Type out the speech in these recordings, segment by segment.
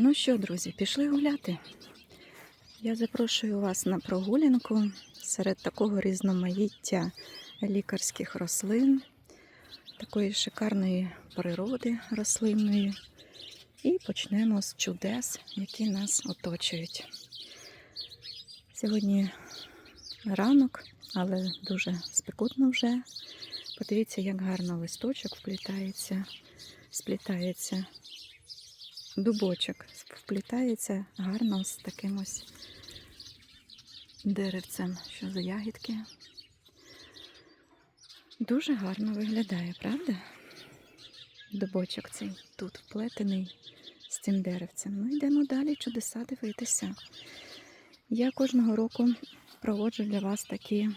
Ну що, друзі, пішли гуляти. Я запрошую вас на прогулянку серед такого різноманіття лікарських рослин, такої шикарної природи рослинної. І почнемо з чудес, які нас оточують. Сьогодні ранок, але дуже спекутно вже. Подивіться, як гарно листочок вплітається, сплітається дубочок вплітається гарно з таким ось деревцем, що за ягідки. Дуже гарно виглядає, правда? Дубочок цей тут вплетений з цим деревцем. Ну, йдемо далі чудеса дивитися. Я кожного року проводжу для вас такі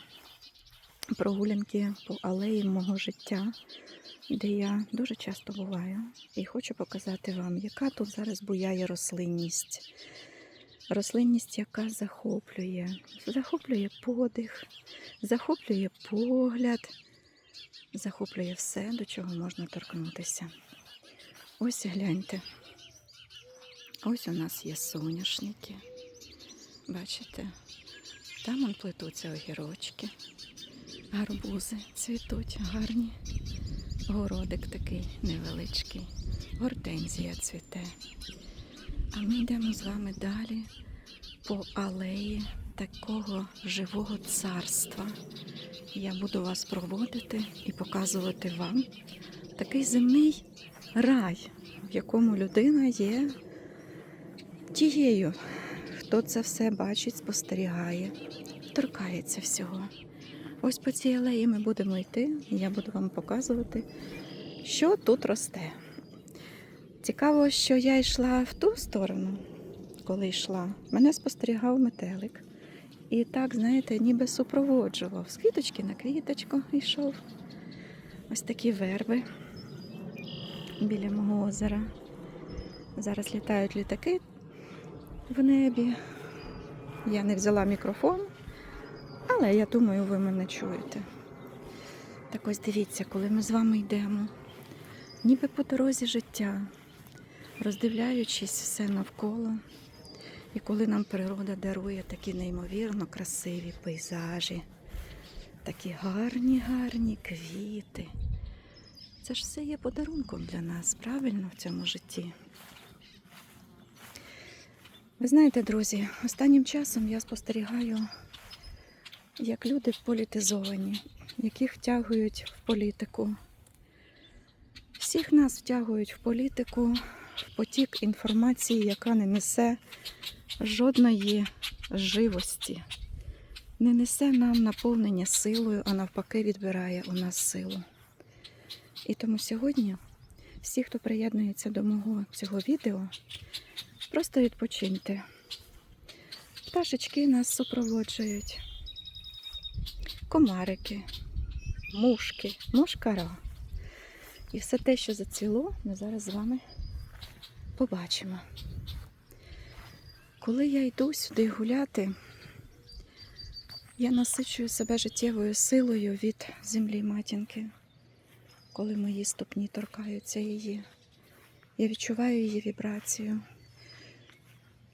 прогулянки по алеї мого життя де я дуже часто буваю, і хочу показати вам, яка тут зараз буяє рослинність. Рослинність, яка захоплює, захоплює подих, захоплює погляд, захоплює все, до чого можна торкнутися. Ось гляньте. Ось у нас є соняшники. Бачите? Там плетуться огірочки, гарбузи цвітуть гарні. Городик такий невеличкий, гортензія цвіте. А ми йдемо з вами далі по алеї такого живого царства. Я буду вас проводити і показувати вам такий земний рай, в якому людина є тією, хто це все бачить, спостерігає, торкається всього. Ось по цій алеї ми будемо йти, і я буду вам показувати, що тут росте. Цікаво, що я йшла в ту сторону, коли йшла, мене спостерігав метелик. І так, знаєте, ніби супроводжував. З квіточки на квіточку йшов. Ось такі верби біля мого озера. Зараз літають літаки в небі. Я не взяла мікрофон. Але я думаю, ви мене чуєте. Так ось дивіться, коли ми з вами йдемо, ніби по дорозі життя, роздивляючись все навколо, і коли нам природа дарує такі неймовірно красиві пейзажі, такі гарні, гарні квіти. Це ж все є подарунком для нас, правильно, в цьому житті. Ви знаєте, друзі, останнім часом я спостерігаю як люди політизовані, яких втягують в політику. Всіх нас втягують в політику, в потік інформації, яка не несе жодної живості, не несе нам наповнення силою, а навпаки, відбирає у нас силу. І тому сьогодні всі, хто приєднується до мого цього відео, просто відпочиньте. Пташечки нас супроводжують комарики, мушки, мушкара. І все те, що зацвіло, ми зараз з вами побачимо. Коли я йду сюди гуляти, я насичую себе життєвою силою від землі матінки, коли мої ступні торкаються її. Я відчуваю її вібрацію.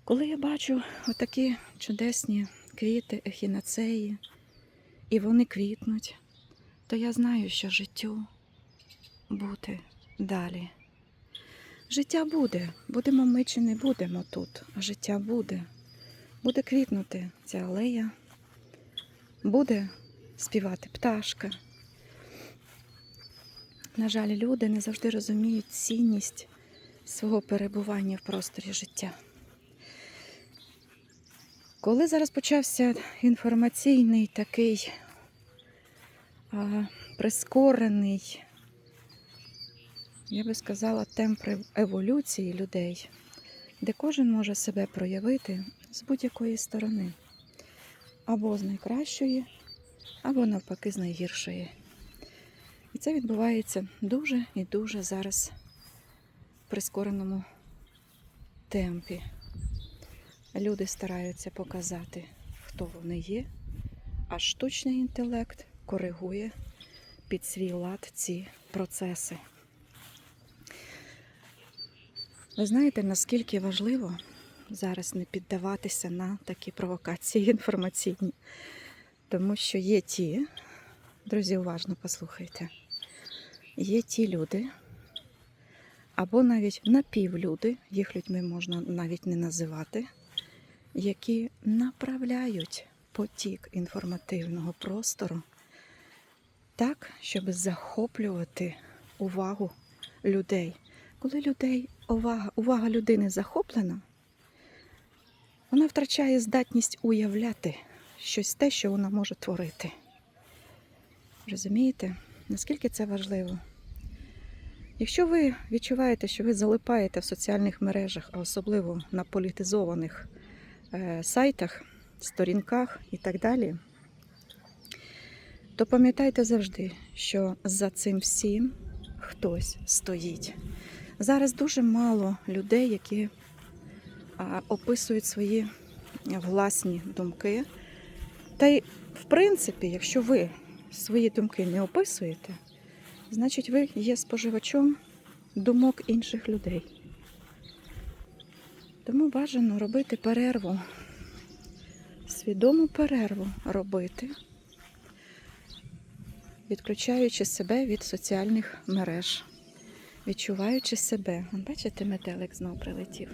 Коли я бачу отакі чудесні квіти, ехінацеї, і вони квітнуть, то я знаю, що життю буде далі. Життя буде, будемо ми чи не будемо тут, а життя буде. Буде квітнути ця алея, буде співати пташка. На жаль, люди не завжди розуміють цінність свого перебування в просторі життя. Коли зараз почався інформаційний такий а, прискорений, я би сказала, темп еволюції людей, де кожен може себе проявити з будь-якої сторони, або з найкращої, або навпаки з найгіршої. І це відбувається дуже і дуже зараз в прискореному темпі. Люди стараються показати, хто вони є, а штучний інтелект коригує під свій лад ці процеси. Ви знаєте, наскільки важливо зараз не піддаватися на такі провокації інформаційні. Тому що є ті, друзі, уважно послухайте, є ті люди, або навіть напівлюди, їх людьми можна навіть не називати, які направляють потік інформативного простору так, щоб захоплювати увагу людей. Коли людей увага, увага людини захоплена, вона втрачає здатність уявляти щось те, що вона може творити. Розумієте, наскільки це важливо? Якщо ви відчуваєте, що ви залипаєте в соціальних мережах, а особливо на політизованих сайтах, сторінках і так далі, то пам'ятайте завжди, що за цим всім хтось стоїть. Зараз дуже мало людей, які описують свої власні думки. Та й, в принципі, якщо ви свої думки не описуєте, значить ви є споживачом думок інших людей. Тому бажано робити перерву, свідому перерву робити, відключаючи себе від соціальних мереж, відчуваючи себе. Бачите, метелик знов прилетів.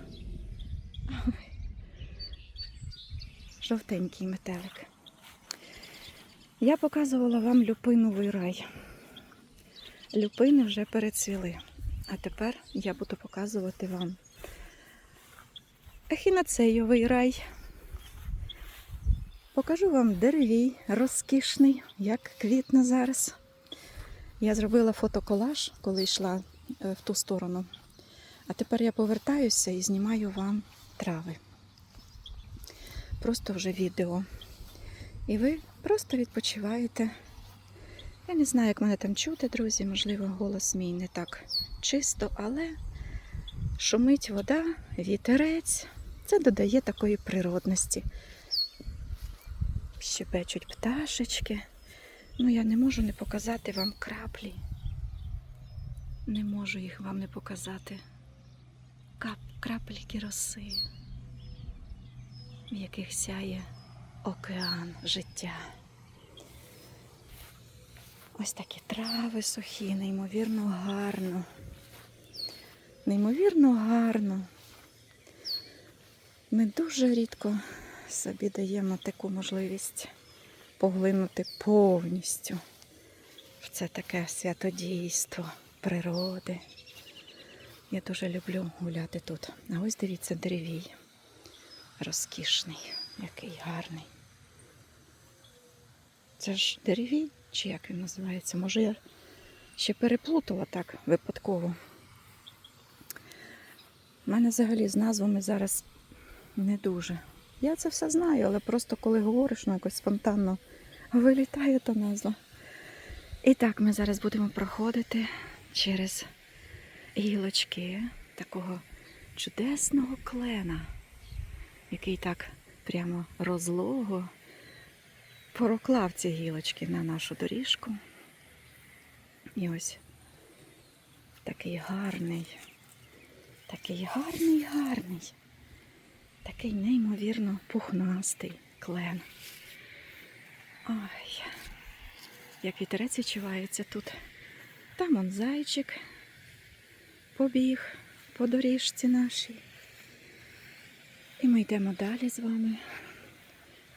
Жовтенький метелик. Я показувала вам люпиновий рай. Люпини вже перецвіли. А тепер я буду показувати вам ехінацейовий рай. Покажу вам деревій, розкішний, як квітне зараз. Я зробила фотоколаж, коли йшла е, в ту сторону. А тепер я повертаюся і знімаю вам трави. Просто вже відео. І ви просто відпочиваєте. Я не знаю, як мене там чути, друзі, можливо, голос мій не так чисто, але шумить вода, вітерець. Це додає такої природності. Щебечуть пташечки. Ну, я не можу не показати вам краплі. Не можу їх вам не показати. Кап, крапельки роси, в яких сяє океан життя. Ось такі трави сухі, неймовірно гарно. Неймовірно гарно. Ми дуже рідко собі даємо таку можливість поглинути повністю в це таке святодійство природи. Я дуже люблю гуляти тут. А ось дивіться, деревій. Розкішний, який гарний. Це ж деревій, чи як він називається? Може, я ще переплутала так випадково. У мене взагалі з назвами зараз не дуже. Я це все знаю, але просто коли говориш, ну якось спонтанно вилітає та назва. І так, ми зараз будемо проходити через гілочки такого чудесного клена, який так прямо розлого пороклав ці гілочки на нашу доріжку. І ось такий гарний, такий гарний, гарний, такий неймовірно пухнастий клен. Ой, як вітерець відчувається тут. Там он зайчик побіг по доріжці нашій. І ми йдемо далі з вами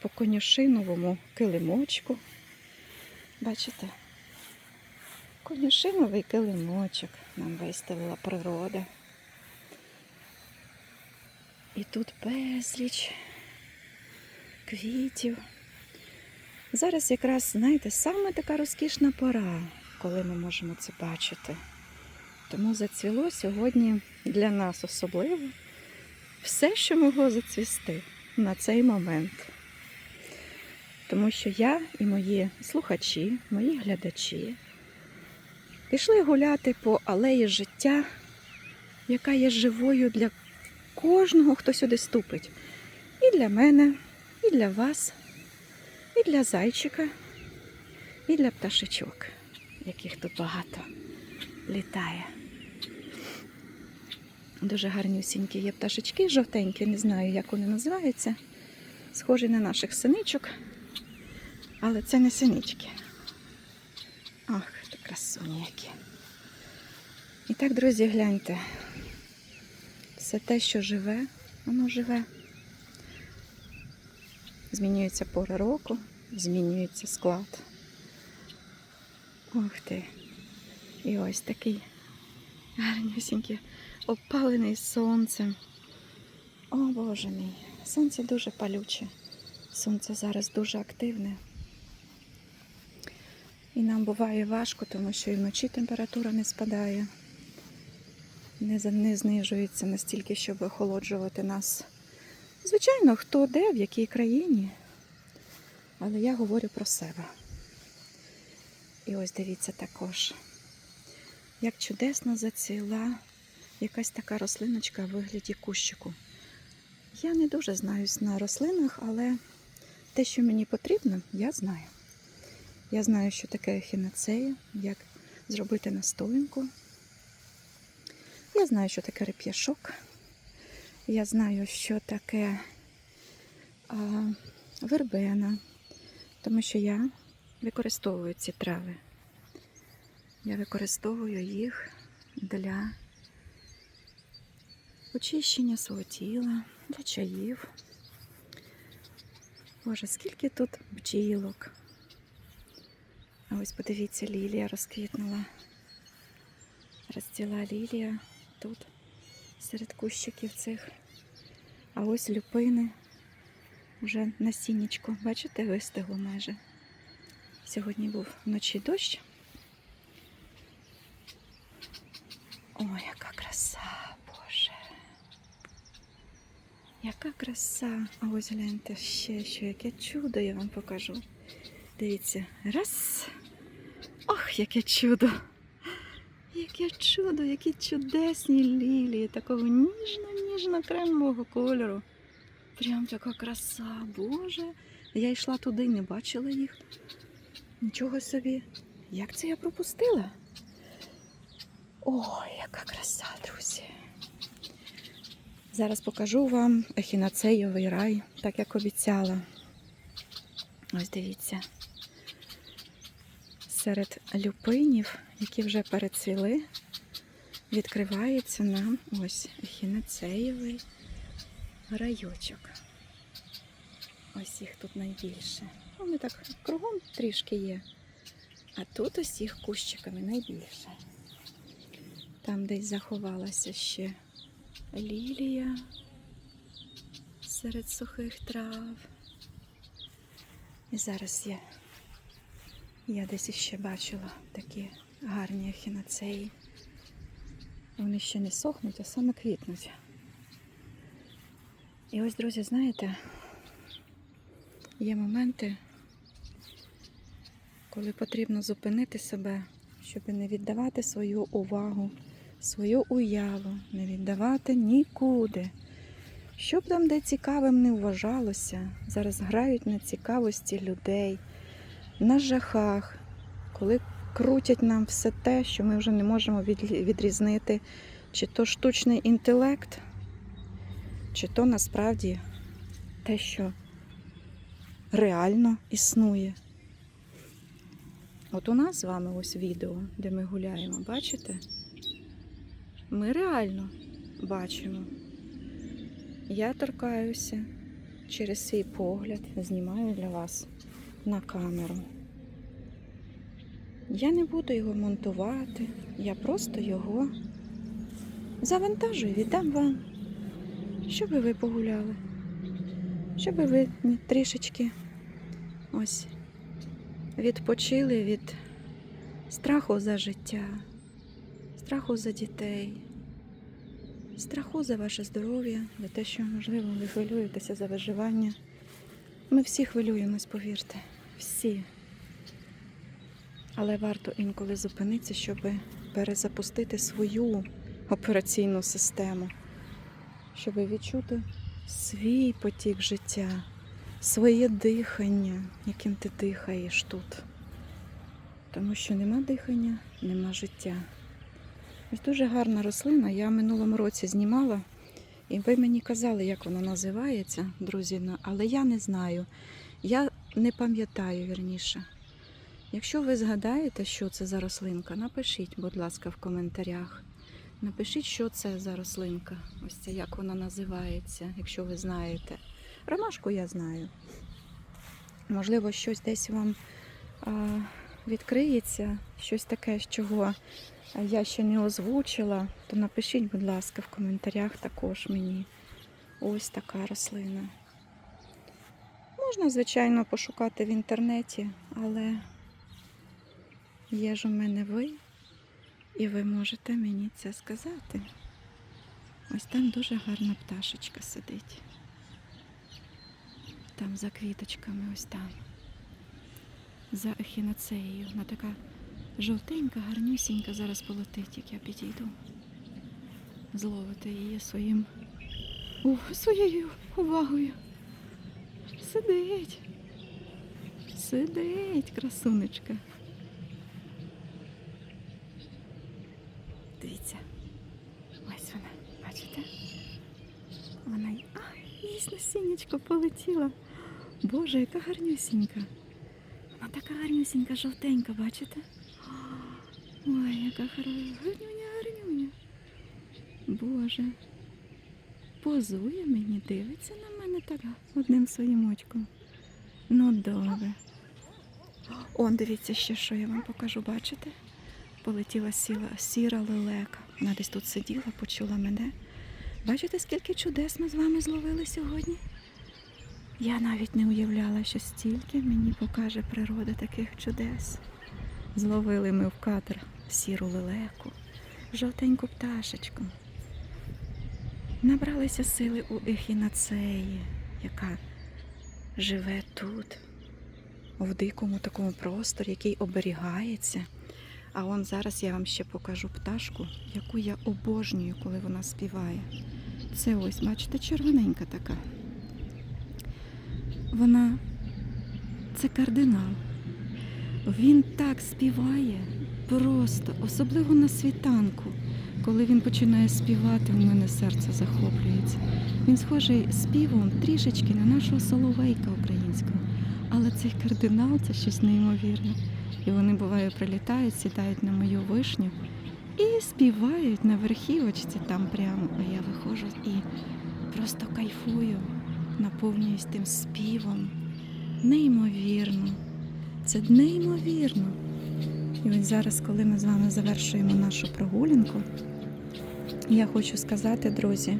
по конюшиновому килимочку. Бачите? Конюшиновий килимочок нам виставила природа. І тут безліч квітів. Зараз якраз, знаєте, саме така розкішна пора, коли ми можемо це бачити. Тому зацвіло сьогодні для нас особливо все, що могло зацвісти на цей момент. Тому що я і мої слухачі, мої глядачі пішли гуляти по алеї життя, яка є живою для кожного, хто сюди ступить. І для мене, і для вас, і для зайчика, і для пташечок, яких тут багато літає. Дуже гарнюсінькі є пташечки жовтенькі, не знаю, як вони називаються. Схожі на наших синичок. Але це не синички. Ах, то красуні які. І так, друзі, гляньте. Все те, що живе, воно живе. Змінюється пора року, змінюється склад. Ух ти. І ось такий гарнюсінький, опалений сонцем. О Боже мій, сонце дуже палюче. Сонце зараз дуже активне. І нам буває важко, тому що і вночі температура не спадає, не, не знижується настільки, щоб охолоджувати нас. Звичайно, хто де, в якій країні. Але я говорю про себе. І ось дивіться також, як чудесно зацвіла якась така рослиночка в вигляді кущику. Я не дуже знаюсь на рослинах, але те, що мені потрібно, я знаю. Я знаю, що таке ехінацея, як зробити настоянку. Я знаю, що таке реп'яшок. Я знаю, що таке а, вербена, тому що я використовую ці трави. Я використовую їх для очищення свого тіла, для чаїв. Боже, скільки тут бджілок. А ось подивіться, лілія розквітнула. Розцвіла лілія тут, серед кущиків цих. А ось люпини вже насіннячко. Бачите, вистигло майже. Сьогодні був вночі дощ. Ой, яка краса, Боже. Яка краса. А ось гляньте ще що, яке чудо я вам покажу. Дивіться, раз. Ох, яке чудо! Яке чудо, які чудесні лілії, такого ніжно-ніжно-кремового кольору. Прям така краса, Боже. Я йшла туди не бачила їх. Нічого собі. Як це я пропустила? Ой, яка краса, друзі. Зараз покажу вам ехінацеєвий рай, так як обіцяла. Ось дивіться. Серед люпинів, які вже перецвіли, відкривається нам ось ехінацеєвий райочок. Ось їх тут найбільше. Вони так кругом трішки є. А тут ось їх кущиками найбільше. Там десь заховалася ще лілія серед сухих трав. І зараз я, я десь іще бачила такі гарні ехінацеї. Вони ще не сохнуть, а саме квітнуть. І ось, друзі, знаєте, є моменти, коли потрібно зупинити себе, щоб не віддавати свою увагу, свою уяву, не віддавати нікуди. Щоб там де цікавим не вважалося, зараз грають на цікавості людей, на жахах, коли крутять нам все те, що ми вже не можемо відрізнити, чи то штучний інтелект, чи то насправді те, що реально існує. От у нас з вами ось відео, де ми гуляємо, бачите? Ми реально бачимо. Я торкаюся через свій погляд, знімаю для вас на камеру. Я не буду його монтувати, я просто його завантажую, віддам вам, щоб ви погуляли, щоб ви трішечки ось відпочили від страху за життя, страху за дітей, страху за ваше здоров'я, за те, що, можливо, ви хвилюєтеся за виживання. Ми всі хвилюємось, повірте, всі. Але варто інколи зупинитися, щоб перезапустити свою операційну систему, щоб відчути свій потік життя, своє дихання, яким ти дихаєш тут. Тому що нема дихання, нема життя. Ось дуже гарна рослина. Я в минулому році знімала, і ви мені казали, як вона називається, друзі, але я не знаю. Я не пам'ятаю вірніше. Якщо ви згадаєте, що це за рослинка, напишіть, будь ласка, в коментарях. Напишіть, що це за рослинка. Ось це як вона називається, якщо ви знаєте. Ромашку я знаю. Можливо, щось десь вам а, відкриється, щось таке, чого я ще не озвучила, то напишіть, будь ласка, в коментарях також мені. Ось така рослина. Можна, звичайно, пошукати в інтернеті, але є ж у мене ви, і ви можете мені це сказати. Ось там дуже гарна пташечка сидить. Там за квіточками, ось там. За ехінацеєю. Вона така жовтенька, гарнюсінька. Зараз полетить, як я підійду. Зловити її своїм у, своєю увагою. Сидить. Сидить, красунечка. Дивіться. Ось вона, бачите? Вона Ай, їсть насіннячко полетіла. Боже, яка гарнюсінька. Вона така гарнюсінька, жовтенька, бачите? Ой, яка гарнюня, гарнюня, гарнюня. Боже. Позує мені, дивиться на мене так одним своїм очком. Ну, добре. Он, дивіться ще, що я вам покажу, бачите? Полетіла сіла, сіра лелека. Вона десь тут сиділа, почула мене. Бачите, скільки чудес ми з вами зловили сьогодні? Я навіть не уявляла, що стільки мені покаже природа таких чудес. Зловили ми в кадр сіру лелеку, жовтеньку пташечку. Набралися сили у ехінацеї, яка живе тут, в дикому такому просторі, який оберігається. А он зараз я вам ще покажу пташку, яку я обожнюю, коли вона співає. Це ось, бачите, червоненька така. Вона це кардинал. Він так співає просто, особливо на світанку. Коли він починає співати, в мене серце захоплюється. Він схожий співом трішечки на нашого соловейка українського. Але цей кардинал це щось неймовірне. І вони буває прилітають, сідають на мою вишню і співають на верхівочці там прямо. А я виходжу і просто кайфую, наповнююсь тим співом. Неймовірно. Це неймовірно. І ось зараз, коли ми з вами завершуємо нашу прогулянку, я хочу сказати, друзі,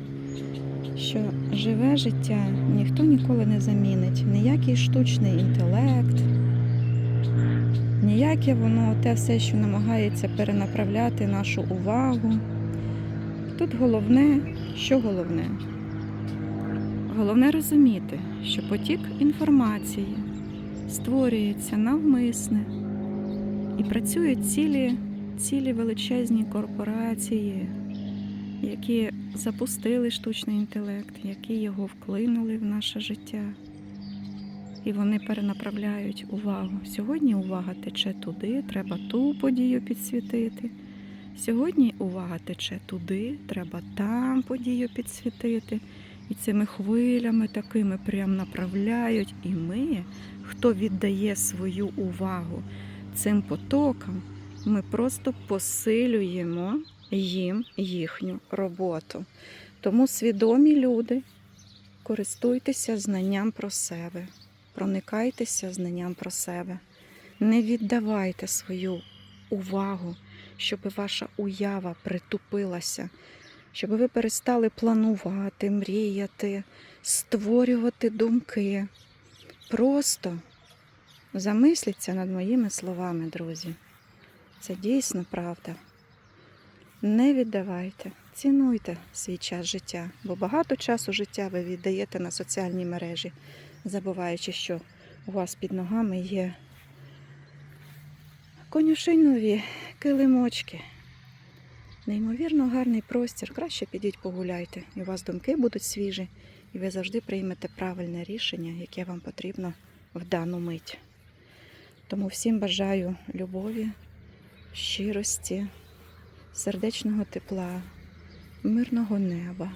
що живе життя ніхто ніколи не замінить. Ніякий штучний інтелект, ніяке воно те все, що намагається перенаправляти нашу увагу. Тут головне, що головне? Головне розуміти, що потік інформації створюється навмисне і працюють цілі, цілі величезні корпорації, які запустили штучний інтелект, які його вклинули в наше життя. І вони перенаправляють увагу. Сьогодні увага тече туди, треба ту подію підсвітити. Сьогодні увага тече туди, треба там подію підсвітити. І цими хвилями такими прям направляють. І ми, хто віддає свою увагу цим потокам, ми просто посилюємо їм їхню роботу. Тому свідомі люди, користуйтеся знанням про себе, проникайтеся знанням про себе, не віддавайте свою увагу, щоб ваша уява притупилася, щоб ви перестали планувати, мріяти, створювати думки. Просто замисліться над моїми словами, друзі. Це дійсно правда. Не віддавайте, цінуйте свій час життя, бо багато часу життя ви віддаєте на соціальні мережі, забуваючи, що у вас під ногами є конюшинові килимочки. Неймовірно гарний простір. Краще підіть погуляйте, і у вас думки будуть свіжі, і ви завжди приймете правильне рішення, яке вам потрібно в дану мить. Тому всім бажаю любові, щирості, сердечного тепла, мирного неба,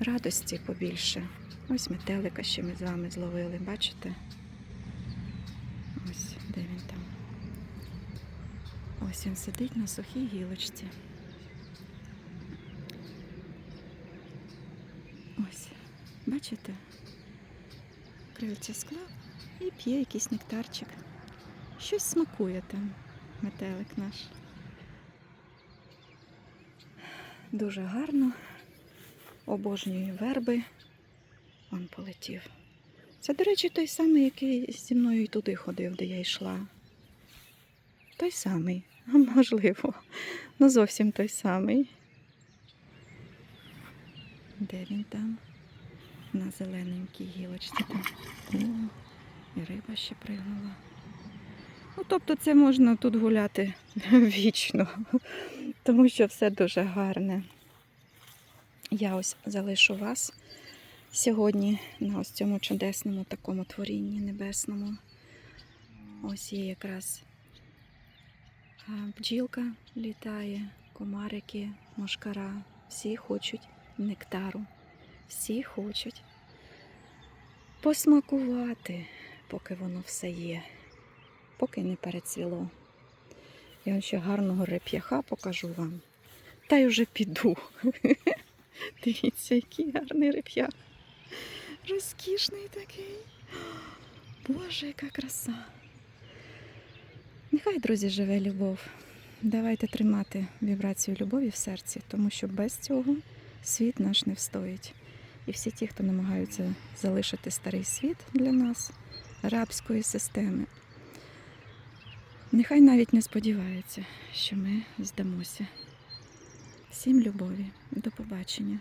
радості побільше. Ось метелика ще ми з вами зловили, бачите? Ось де він там. Ось він сидить на сухій гілочці. Ось, бачите? Крильця скла і п'є якийсь нектарчик. Щось смакує там, метелик наш. Дуже гарно. Обожнюю верби. Он полетів. Це, до речі, той самий, який зі мною і туди ходив, де я йшла. Той самий, а можливо. Ну зовсім той самий. Де він там? На зелененькій гілочці. О, і риба ще пригнула. Ну, тобто це можна тут гуляти вічно, тому що все дуже гарне. Я ось залишу вас сьогодні на ось цьому чудесному такому творінні небесному. Ось є якраз бджілка літає, комарики, мошкара. Всі хочуть нектару. Всі хочуть посмакувати, поки воно все є, поки не перецвіло. Я ще гарного реп'яха покажу вам. Та й вже піду. Дивіться, який гарний реп'ях. Розкішний такий. Боже, яка краса. Нехай, друзі, живе любов. Давайте тримати вібрацію любові в серці, тому що без цього світ наш не встоїть. І всі ті, хто намагаються залишити старий світ для нас, рабської системи, нехай навіть не сподівається, що ми здамося. Всім любові. До побачення.